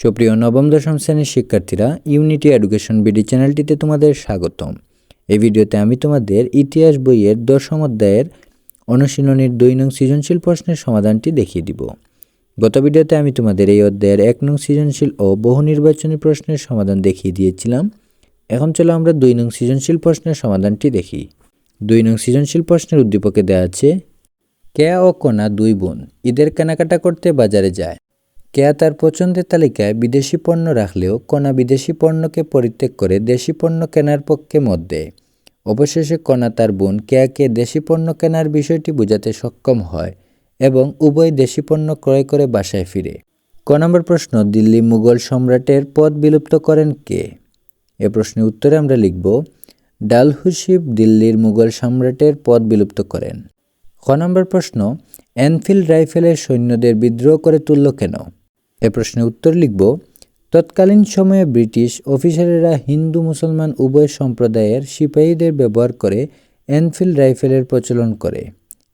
সুপ্রিয় নবম, দশম শ্রেণির শিক্ষার্থীরা ইউনিটি এডুকেশন বিডি চ্যানেলটিতে তোমাদের স্বাগতম। এই ভিডিওতে আমি তোমাদের ইতিহাস বইয়ের দশম অধ্যায়ের অনুশীলনীর দুই নং সৃজনশীল প্রশ্নের সমাধানটি দেখিয়ে দিব। গত ভিডিওতে আমি তোমাদের এই অধ্যায়ের এক নং সৃজনশীল ও বহু নির্বাচনী প্রশ্নের সমাধান দেখিয়ে দিয়েছিলাম। এখন চলো আমরা দুই নং সৃজনশীল প্রশ্নের সমাধানটি দেখি। দুই নং সৃজনশীল প্রশ্নের উদ্দীপকে দেওয়া আছে কেয়া ও কণা দুই বোন? ঈদের কেনাকাটা করতে বাজারে যায়। কেয়া তার পছন্দের তালিকায় বিদেশি পণ্য রাখলেও কণা বিদেশি পণ্যকে পরিত্যাগ করে দেশি পণ্য কেনার পক্ষে মত দেয়। অবশেষে কণা তার বোন কেয়াকে দেশি পণ্য কেনার বিষয়টি বোঝাতে সক্ষম হয় এবং উভয় দেশি পণ্য ক্রয় করে বাসায় ফিরে। ক নম্বর প্রশ্ন, দিল্লি মুঘল সম্রাটের পদ বিলুপ্ত করেন কে? এ প্রশ্নের উত্তরে আমরা লিখব ডাল হুসিব দিল্লির মুঘল সম্রাটের পদ বিলুপ্ত করেন। খ নম্বর প্রশ্ন, এনফিল্ড রাইফেলের সৈন্যদের বিদ্রোহ করে তুলল কেন? এ প্রশ্নের উত্তর লিখব, তৎকালীন সময়ে ব্রিটিশ অফিসারেরা হিন্দু মুসলমান উভয় সম্প্রদায়ের সিপাহীদের ব্যবহার করে এনফিল্ড রাইফেলের প্রচলন করে।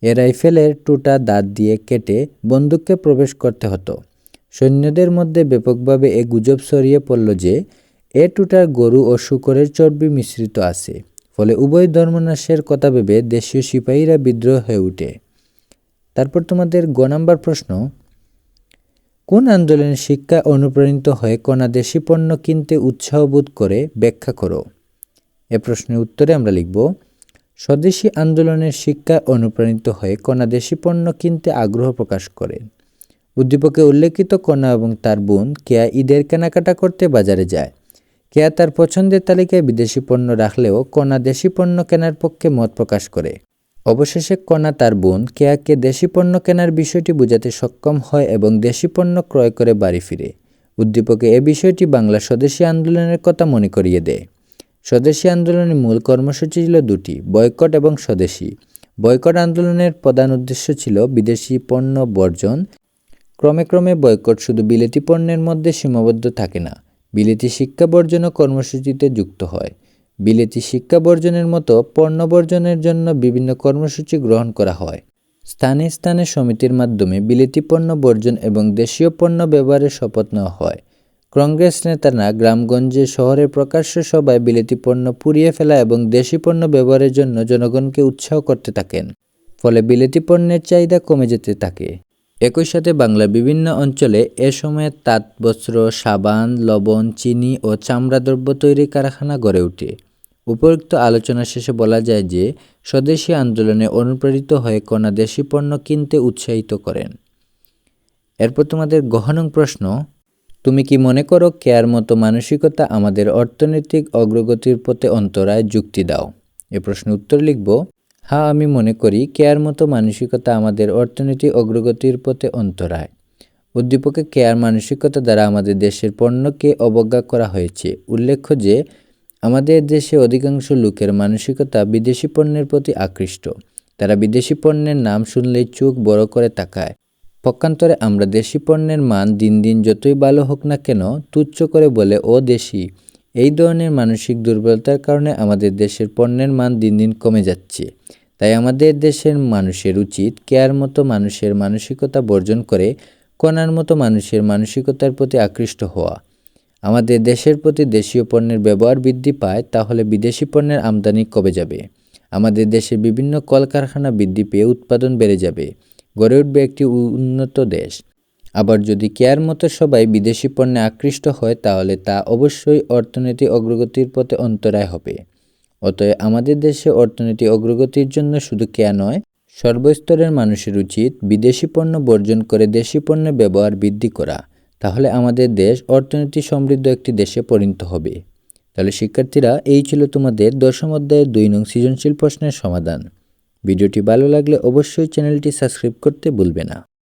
এ রাইফেলের টুটা দাঁত দিয়ে কেটে বন্দুককে প্রবেশ করতে হতো। সৈন্যদের মধ্যে ব্যাপকভাবে এ গুজব ছড়িয়ে পড়ল যে, এ টুটার গরু ও শুকরের চর্বি মিশ্রিত আছে, ফলে উভয় ধর্মনাশের কথা ভেবে দেশীয় সিপাহীরা বিদ্রোহ হয়ে ওঠে তারপর তোমাদের গ নাম্বার প্রশ্ন কোন আন্দোলনের শিক্ষা অনুপ্রাণিত হয়ে কণা দেশি পণ্য কিনতে উৎসাহ বোধ করে, ব্যাখ্যা করো। এ প্রশ্নের উত্তরে আমরা লিখব, স্বদেশী আন্দোলনের শিক্ষা অনুপ্রাণিত হয়ে কণা দেশি পণ্য কিনতে আগ্রহ প্রকাশ করেন উদ্দীপকে উল্লেখিত কণা এবং তার বোন কেয়া ঈদের কেনাকাটা করতে বাজারে যায়। কেয়া তার পছন্দের তালিকায় বিদেশি পণ্য রাখলেও কণা দেশি পণ্য কেনার পক্ষে মত প্রকাশ করে। অবশেষে কণা তার বোন কেয়াকে দেশি পণ্য কেনার বিষয়টি বোঝাতে সক্ষম হয় এবং দেশি পণ্য ক্রয় করে বাড়ি ফিরে। উদ্দীপকে এ বিষয়টি বাংলা স্বদেশী আন্দোলনের কথা মনে করিয়ে দেয়। স্বদেশী আন্দোলনের মূল কর্মসূচি ছিল দুটি, বয়কট এবং স্বদেশী। বয়কট আন্দোলনের প্রধান উদ্দেশ্য ছিল বিদেশি পণ্য বর্জন। ক্রমে ক্রমে বয়কট শুধু বিলেতি পণ্যের মধ্যে সীমাবদ্ধ থাকে না, বিলেতি শিক্ষা বর্জনও কর্মসূচিতে যুক্ত হয়। বিলেতি শিক্ষা বর্জনের মতো পণ্য বর্জনের জন্য বিভিন্ন কর্মসূচি গ্রহণ করা হয়। স্থানে স্থানে সমিতির মাধ্যমে বিলেতি পণ্য বর্জন এবং দেশীয় পণ্য ব্যবহারের শপথ নেওয়া হয়। কংগ্রেস নেতারা গ্রামগঞ্জে শহরের প্রকাশ্য সভায় বিলেতি পণ্য পুড়িয়ে ফেলা এবং দেশি পণ্য ব্যবহারের জন্য জনগণকে উৎসাহ করতে থাকেন। ফলে বিলেতি পণ্যের চাহিদা কমে যেতে থাকে। একই সাথে বাংলার বিভিন্ন অঞ্চলে এ সময়ে তাঁত, বস্ত্র, সাবান, লবণ, চিনি ও চামড়া দ্রব্য তৈরির কারখানা গড়ে ওঠে। উপরোক্ত আলোচনা শেষে বলা যায় যে, স্বদেশী আন্দোলনে অনুপ্রাণিত হয়ে কণা দেশি পণ্য কিনতে উৎসাহিত করেন। এরপর তোমাদের গহনং প্রশ্ন, তুমি কি মনে করো কেয়ার মতো মানসিকতা আমাদের অর্থনৈতিক অগ্রগতির পথে অন্তরায় যুক্তি দাও? এ প্রশ্ন উত্তর লিখব হ্যাঁ আমি মনে করি কেয়ার মতো মানসিকতা আমাদের অর্থনৈতিক অগ্রগতির পথে অন্তরায়। উদ্দীপকে কেয়ার মানসিকতা দ্বারা আমাদের দেশের পণ্যকে অবজ্ঞা করা হয়েছে। উল্লেখ্য যে আমাদের দেশে অধিকাংশ লোকের মানসিকতা বিদেশি পণ্যের প্রতি আকৃষ্ট। তারা বিদেশি পণ্যের নাম শুনলেই চোখ বড় করে তাকায়। পক্ষান্তরে আমরা দেশি পণ্যের মান দিন দিন যতই ভালো হোক না কেন তুচ্ছ করে বলে ও দেশি। এই ধরনের মানসিক দুর্বলতার কারণে আমাদের দেশের পণ্যের মান দিন দিন কমে যাচ্ছে। তাই আমাদের দেশের মানুষের উচিত কেয়ার মতো মানুষের মানসিকতা বর্জন করে, কণার মতো মানুষের মানসিকতার প্রতি আকৃষ্ট হওয়া। আমাদের দেশের প্রতি দেশীয় পণ্যের ব্যবহার বৃদ্ধি পায়, তাহলে বিদেশি পণ্যের আমদানি কমে যাবে। আমাদের দেশে বিভিন্ন কলকারখানা বৃদ্ধি পেয়ে উৎপাদন বেড়ে যাবে। গড়ে উঠবে একটি উন্নত দেশ। আবার যদি কেয়ার মতো সবাই বিদেশি পণ্যে আকৃষ্ট হয়, তাহলে তা অবশ্যই অর্থনৈতিক অগ্রগতির পথে অন্তরায় হবে। অতএব আমাদের দেশে অর্থনৈতিক অগ্রগতির জন্য শুধু কেয়া নয়, সর্বস্তরের মানুষের উচিত বিদেশি পণ্য বর্জন করে দেশি পণ্যের ব্যবহার বৃদ্ধি করা। তাহলে আমাদের দেশ অর্থনীতি সমৃদ্ধ একটি দেশে পরিণত হবে। তাহলে শিক্ষার্থীরা, এই ছিল তোমাদের দশম অধ্যায়ের দুই নং সৃজনশীল প্রশ্নের সমাধান। ভিডিওটি ভালো লাগলে অবশ্যই চ্যানেলটি সাবস্ক্রাইব করতে ভুলবে না।